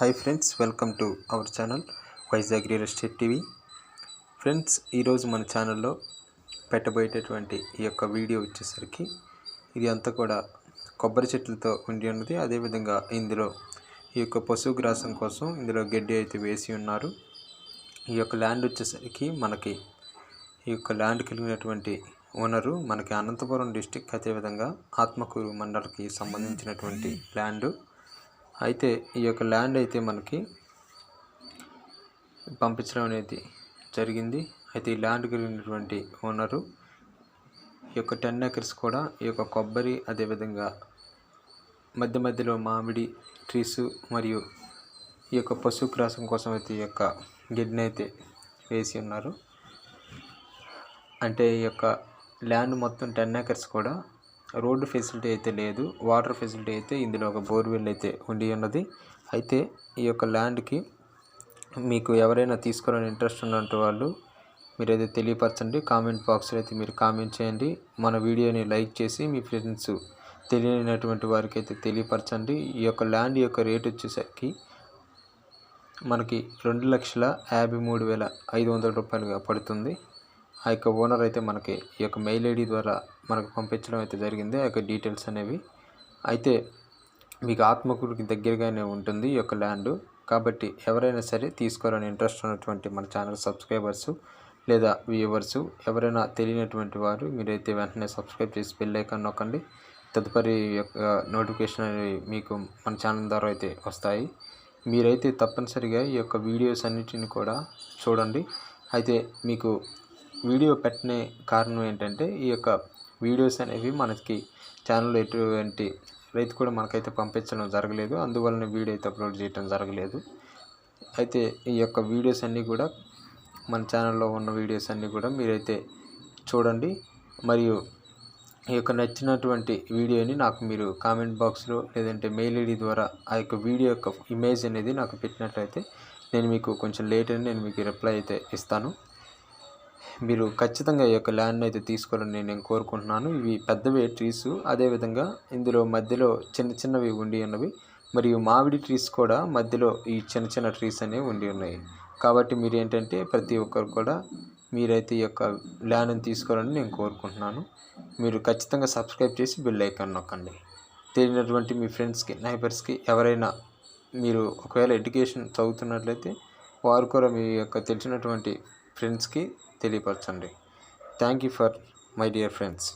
Hi friends welcome to our channel Vizag real estate TV friends ఈరోజు మన ఛానల్లో పెట్టబోయేటటువంటి ఈ యొక్క వీడియో వచ్చేసరికి ఇది అంతా కూడా కొబ్బరి చెట్లతో ఉండి ఉన్నది. అదేవిధంగా ఇందులో ఈ యొక్క పశువు గ్రాసం కోసం ఇందులో గడ్డి అయితే వేసి ఉన్నారు. ఈ యొక్క ల్యాండ్ వచ్చేసరికి మనకి ఈ యొక్క ల్యాండ్ కలిగినటువంటి ఓనరు మనకి అనంతపురం డిస్టిక్ అదేవిధంగా ఆత్మకూరు మండలకి సంబంధించినటువంటి ల్యాండ్ అయితే ఈ యొక్క ల్యాండ్ అయితే మనకి పంపించడం అనేది జరిగింది. అయితే ఈ ల్యాండ్ కలిగినటువంటి ఓనరు ఈ యొక్క టెన్ ఎకర్స్ కూడా ఈ యొక్క కొబ్బరి అదేవిధంగా మధ్య మధ్యలో మామిడి ట్రీస్ మరియు ఈ యొక్క పశు క్రాసం కోసం అయితే ఈ యొక్క గిడ్ని అయితే వేసి ఉన్నారు. అంటే ఈ యొక్క ల్యాండ్ మొత్తం టెన్ ఎకర్స్ కూడా రోడ్డు ఫెసిలిటీ అయితే లేదు వాటర్ ఫెసిలిటీ అయితే ఇందులో ఒక బోర్వెల్ అయితే ఉండి ఉన్నది. అయితే ఈ యొక్క ల్యాండ్కి మీకు ఎవరైనా తీసుకోవాలని ఇంట్రెస్ట్ ఉన్నటువంటి వాళ్ళు మీరు అయితే తెలియపరచండి. కామెంట్ బాక్స్లో అయితే మీరు కామెంట్ చేయండి. మన వీడియోని లైక్ చేసి మీ ఫ్రెండ్స్ తెలియనటువంటి వారికి అయితే తెలియపరచండి. ఈ యొక్క ల్యాండ్ యొక్క రేట్ వచ్చేసరికి మనకి రెండు లక్షల యాభై మూడు వేల ఐదు వందల రూపాయలుగా పడుతుంది. ఆ యొక్క ఓనర్ అయితే మనకి ఈ యొక్క మెయిల్ ఐడి ద్వారా మనకు పంపించడం అయితే జరిగింది. ఆ యొక్క డీటెయిల్స్ అనేవి. అయితే మీకు ఆత్మకూరుకి దగ్గరగానే ఉంటుంది ఈ యొక్క ల్యాండ్. కాబట్టి ఎవరైనా సరే తీసుకోవాలని ఇంట్రెస్ట్ ఉన్నటువంటి మన ఛానల్ సబ్స్క్రైబర్స్ లేదా వ్యూవర్స్ ఎవరైనా తెలియనటువంటి వారు మీరైతే వెంటనే సబ్స్క్రైబ్ చేసి బెల్ ఐకాన్ నొక్కండి. తదుపరి యొక్క నోటిఫికేషన్ అనేవి మీకు మన ఛానల్ ద్వారా అయితే వస్తాయి. మీరైతే తప్పనిసరిగా ఈ యొక్క వీడియోస్ అన్నిటిని కూడా చూడండి. అయితే మీకు వీడియో పెట్టిన కారణం ఏంటంటే ఈ యొక్క వీడియోస్ అనేవి మనకి ఛానల్లో ఎటువంటి రైతు కూడా మనకైతే పంపించడం జరగలేదు. అందువలన వీడియో అయితే అప్లోడ్ చేయడం జరగలేదు. అయితే ఈ యొక్క వీడియోస్ అన్నీ కూడా మన ఛానల్లో ఉన్న వీడియోస్ అన్నీ కూడా మీరైతే చూడండి. మరియు ఈ యొక్క నచ్చినటువంటి వీడియోని నాకు మీరు కామెంట్ బాక్స్లో లేదంటే మెయిల్ ఐడి ద్వారా ఆ యొక్క వీడియో యొక్క ఇమేజ్ అనేది నాకు పెట్టినట్లయితే నేను మీకు కొంచెం లేట్ అని నేను మీకు రిప్లై అయితే ఇస్తాను. మీరు ఖచ్చితంగా ఈ యొక్క ల్యాండ్ అయితే తీసుకోవాలని నేను కోరుకుంటున్నాను. ఇవి పెద్దవే ట్రీస్ అదేవిధంగా ఇందులో మధ్యలో చిన్న చిన్నవి ఉండి ఉన్నవి. మరియు మామిడి ట్రీస్ కూడా మధ్యలో ఈ చిన్న చిన్న ట్రీస్ అనేవి ఉండి ఉన్నాయి. కాబట్టి మీరు ఏంటంటే ప్రతి ఒక్కరు కూడా మీరైతే ఈ యొక్క ల్యాండ్ని తీసుకోవాలని నేను కోరుకుంటున్నాను. మీరు ఖచ్చితంగా సబ్స్క్రైబ్ చేసి బిల్ ఐకాన్ నొక్కండి. తెలియనటువంటి మీ ఫ్రెండ్స్కి నైబర్స్కి ఎవరైనా మీరు ఒకవేళ ఎడ్యుకేషన్ చదువుతున్నట్లయితే వారు కూడా మీ యొక్క తెలిసినటువంటి ఫ్రెండ్స్కి తెలియపరచండి. Thank you for my dear friends